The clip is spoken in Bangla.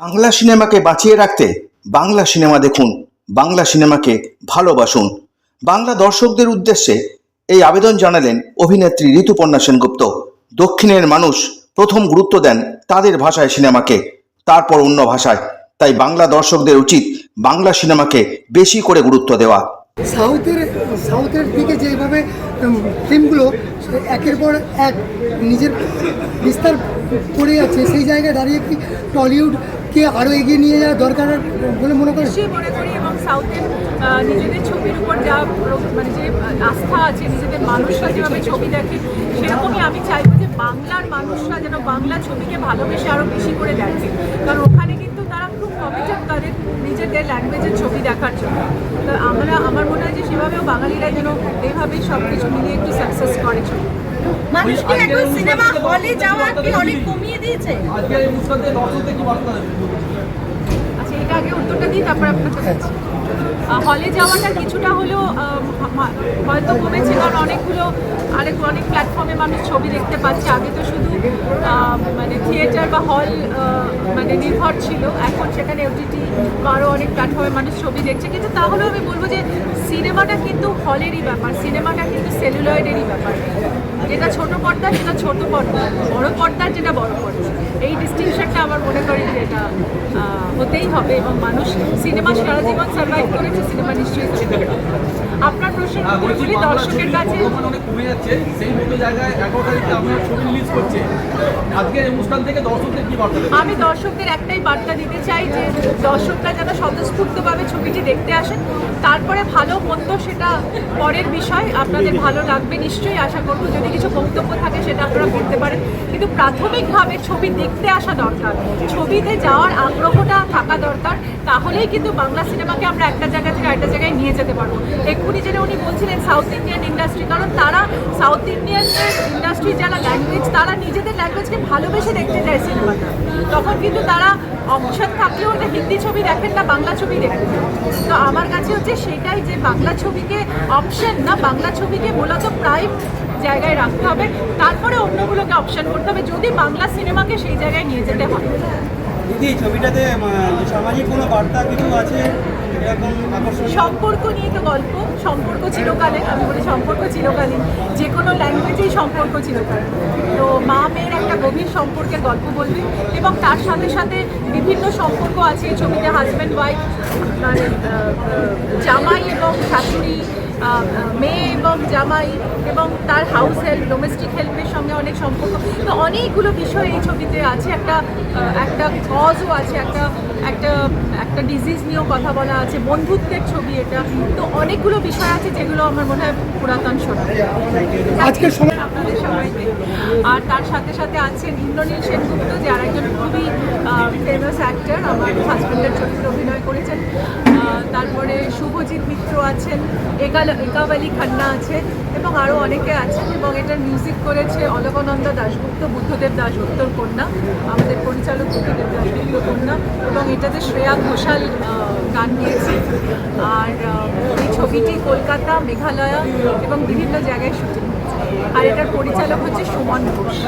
বাংলা সিনেমাকে বাঁচিয়ে রাখতে বাংলা সিনেমা দেখুন, বাংলা সিনেমাকে ভালোবাসুন। বাংলা দর্শকদের উদ্দেশ্যে এই আবেদন জানালেন অভিনেত্রী ঋতুপর্ণা সেনগুপ্ত। দক্ষিণের মানুষ প্রথম গুরুত্ব দেন তাদের ভাষায় সিনেমাকে, তারপর অন্য ভাষায়। তাই বাংলা দর্শকদের উচিত বাংলা সিনেমাকে বেশি করে গুরুত্ব দেওয়া। সাউথের সাউথের দিকে যেভাবে ফিল্মগুলো একের পর এক নিজের বিস্তার করে যাচ্ছে সেই জায়গায় দাঁড়িয়ে কি টলিউডকে আরও এগিয়ে নিয়ে যাওয়া দরকার বলে মনে নিশ্চয়ই মনে করি এবং সাউথের নিজেদের ছবির উপর যা মানে যে আস্থা আছে, নিজেদের মানুষরা যেভাবে ছবি দেখে, সেরকমই আমি চাইব যে বাংলার মানুষরা যেন বাংলা ছবিকে ভালোবেসে আরও বেশি করে দেখে। কারণ ওখানে কিন্তু তারা খুব কমিটেড তাদের নিজেদের ল্যাঙ্গুয়েজের ছবি দেখার জন্য। তো আমরা, আমার মনে হয় যে সেভাবেও বাঙালিরা যেন এইভাবেই সব কিছু মিলিয়ে একটু সাকসেস করে ছবি। মানুষ কি এখন সিনেমা হলে যাওয়া কি অনেক কমিয়ে দিয়েছে? আজকে এই মুসকাতে দর্শকদের কি বার্তা দেবে আচ্ছা এটা আগে উত্তরটা দিই তারপর আপনাকে বলছি হলে যাওয়াটা কিছুটা হলেও হয়তো কমেছে কারণ অনেকগুলো, আরেক, অনেক প্ল্যাটফর্মে মানুষ ছবি দেখতে পাচ্ছে। আগে তো শুধু মানে থিয়েটার বা হল মানে নির্ভর ছিল। এখন সেখানে ওটিটি বা আরও অনেক প্ল্যাটফর্মে মানুষ ছবি দেখছে। কিন্তু তাহলেও আমি বলব যে সিনেমাটা কিন্তু হলেরই ব্যাপার। সিনেমাটা কিন্তু সেলুলয়েডেরই ব্যাপার। যেটা ছোট পর্দা, সেটা ছোট পর্দা। বড় পর্দার যেটা বড় পর্দা। এই ডিস্টিংশনটা আমার মনে করি যে এটা হতেই হবে এবং মানুষ, সিনেমা সারা জীবন সার্ভাইভ সিনেমা নিশ্চয়ই আপনার প্রশ্নের হ্যাঁ, বলি দর্শকের কাছে। অনেক কমে যাচ্ছে সেই মতো জায়গায় এগারো তারিখে আপনার ছবি রিলিজ করছে। আজকের অনুষ্ঠান থেকে দর্শকদের কি বার্তা আমি দর্শকদের একটাই বার্তা দিতে চাই যে দর্শকরা যেন স্বতঃস্ফূর্তভাবে ছবিটি দেখতে আসেন। তারপরে ভালো মন্দ সেটা পরের বিষয়। আপনাদের ভালো লাগবে নিশ্চয়ই আশা করব। যদি কিছু বক্তব্য থাকে সেটা আপনারা করতে পারেন। কিন্তু প্রাথমিকভাবে ছবি দেখতে আসা দরকার। ছবিতে যাওয়ার আগ্রহটা থাকা দরকার। তাহলেই কিন্তু বাংলা সিনেমাকে আমরা একটা জায়গা থেকে আরেকটা জায়গায় নিয়ে যেতে পারব। এক্ষুনি যেটা উনি বলছিলেন সাউথ ইন্ডিয়ান ইন্ডাস্ট্রি কারণ তারা সাউথ ইন্ডিয়ান ইন্ডাস্ট্রি যারা ল্যাঙ্গুয়েজ তারা নিজেদের ল্যাঙ্গুয়েজকে ভালোবেসে দেখতে চায় সিনেমাটা তখন কিন্তু তারা অপশন থাকলেও এটা হিন্দি ছবি দেখেন না, বাংলা ছবি দেখেন। তো আমার কাছে হচ্ছে সেটাই যে বাংলা ছবিকে অপশন না, বাংলা ছবিকে মূলত প্রাইম জায়গায় রাখতে হবে। তারপরে অন্যগুলোকে অপশন করতে হবে। যদি বাংলা সিনেমাকে সেই জায়গায় নিয়ে যেতে হয়। দিদি ছবিটাতে সামাজিক কোনো বার্তা কিছু আছে সম্পর্ক নিয়ে তো গল্প। সম্পর্ক চিরকালীন আমি বলি সম্পর্ক চিরকালীন। যে কোনো ল্যাঙ্গুয়েজেই সম্পর্ক চিরকালীন তো মা মেয়ের একটা গভীর সম্পর্কের গল্প বলবে এবং তার সাথে সাথে বিভিন্ন সম্পর্ক আছে ছবিতে হাজব্যান্ড ওয়াইফ মানে জামাই এবং শাশুড়ি মেয়ে এবং জামাই এবং তার হাউস হেল্প ডোমেস্টিক হেল্পের সঙ্গে অনেক সম্পর্ক। তো অনেকগুলো বিষয় এই ছবিতে আছে। একটা একটা কজও আছে একটা একটা একটা ডিজিজ নিয়েও কথা বলা আছে। বন্ধুত্বের ছবি এটা। তো অনেকগুলো বিষয় আছে যেগুলো আমার মনে হয় পুরাতন শোনা সময় আপনাদের সবাইকে। আর তার সাথে সাথে আছেন ইন্দ্রনীল সেনগুপ্ত যে আরেকজন খুবই আছেন, একাল একাব আলী খান্না আছে এবং আরও অনেকে আছেন এবং এটার মিউজিক করেছে অলকানন্দ দাশগুপ্ত, বুদ্ধদেব দাশগুপ্তর কন্যা, আমাদের পরিচালক বুদ্ধদেব দাশগুপ্ত কন্যা এবং এটাতে শ্রেয়া ঘোষাল গান গিয়েছে। আর এই ছবিটি কলকাতা, মেঘালয় এবং বিভিন্ন জায়গায় শুটিং আর এটার পরিচালক হচ্ছে সুমন ঘোষ।